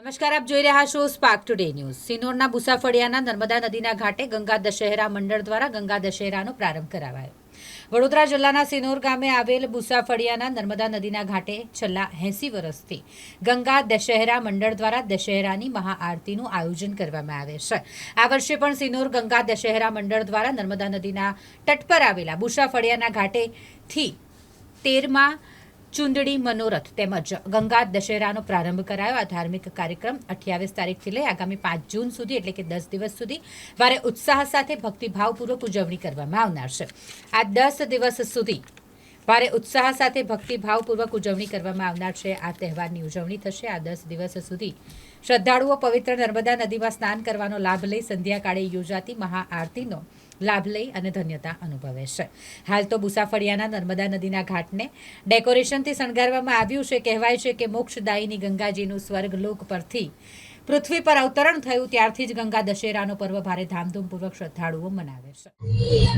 નમસ્કાર, આપ જોઈ રહ્યા છો સ્પાર્ક ટુડે ન્યૂઝ સિનોરના બુસાફળિયાના નર્મદા નદીના ઘાટે ગંગા દશહેરા મંડળ દ્વારા ગંગા દશેરાનો પ્રારંભ કરાવાયો. વડોદરા જિલ્લાના સિનોર ગામે આવેલ બુસાફળિયાના નર્મદા નદીના ઘાટે છેલ્લા એંસી વર્ષથી ગંગા દશેરા મંડળ દ્વારા દશહેરાની મહાઆરતીનું આયોજન કરવામાં આવે છે. આ વર્ષે પણ સિનોર ગંગા દશેરા મંડળ દ્વારા નર્મદા નદીના તટ પર આવેલા બુસાફળિયાના ઘાટેથી તેરમાં ચુંદડી, મનોરથ તેમજ ગંગા દશેરાનો પ્રારંભ કરાયો. આ ધાર્મિક કાર્યક્રમ અઠ્યાવીસ તારીખથી લઈ આગામી પાંચ જૂન સુધી એટલે કે દસ દિવસ સુધી ભારે ઉત્સાહ સાથે ભક્તિભાવપૂર્વક ઉજવણી કરવામાં આવનાર છે. આ દસ દિવસ સુધી ભારે ઉત્સાહ સાથે ભક્તિભાવપૂર્વક ઉજવણી કરવામાં આવનાર છે. આ તહેવારની ઉજવણી થશે. આ દસ દિવસ સુધી શ્રદ્ધાળુઓ પવિત્ર નર્મદા નદીમાં સ્નાન કરવાનો લાભ લઈ સંધ્યાકાળે યોજાતી મહાઆરતીનો લાભ લઈ અને ધન્યતા અનુભવે છે. હાલ તો બુસાફળિયાના નર્મદા નદીના ઘાટને ડેકોરેશનથી શણગારવામાં આવ્યું છે. કહેવાય છે કે મોક્ષદાયીની ગંગાજીનું સ્વર્ગલોક પરથી પૃથ્વી પર અવતરણ થયું ત્યારથી જ ગંગા દશેરાનો પર્વ ભારે ધામધૂમપૂર્વક શ્રદ્ધાળુઓ મનાવે છે.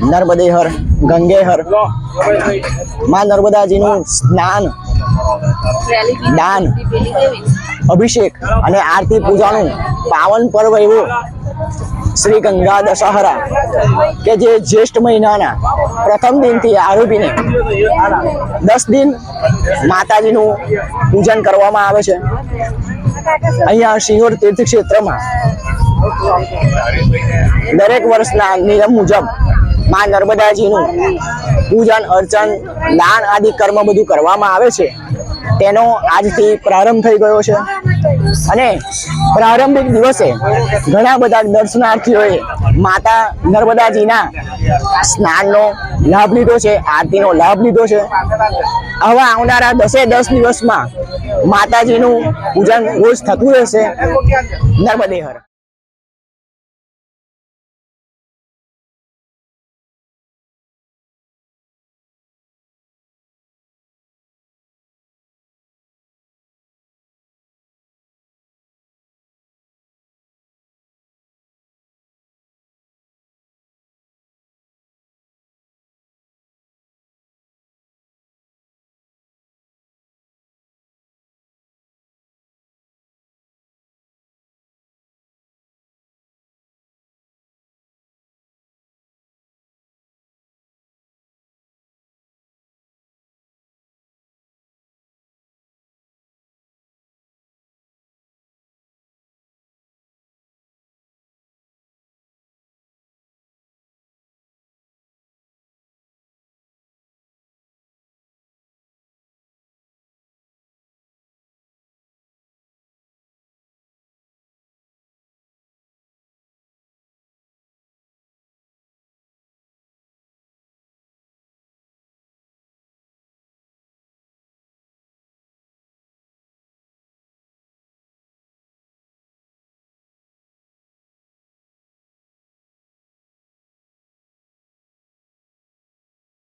નર્મદે હર ગંગે હરમાં નર્મદાજીનું સ્નાન, દાન, અભિષેક અને આરતી પૂજાનું પાવન પર્વ એવું શ્રી ગંગા દશહરા કે જે જ્યેષ્ઠ મહિનાના પ્રથમ દિનથી આરોપીને દસ દિન માતાજીનું પૂજન કરવામાં આવે છે. અહીંયા સિંહોર તીર્થ ક્ષેત્રમાં દરેક વર્ષના નિયમ મુજબમાં નર્મદાજીનું પૂજન, અર્ચન, દાન આદિ કર્મ બધું કરવામાં આવે છે. તેનો આજથી પ્રારંભ થઈ ગયો છે. અને પ્રારંભિક દિવસે ઘણા બધા દર્શનાર્થીઓએ માતા નર્મદાજીના સ્નાનનો લાભ લીધો છે, આરતીનો લાભ લીધો છે. હવે આવનારા દસે દસ દિવસમાં માતાજીનું પૂજન રોજ થતું રહેશે. નર્મદે હર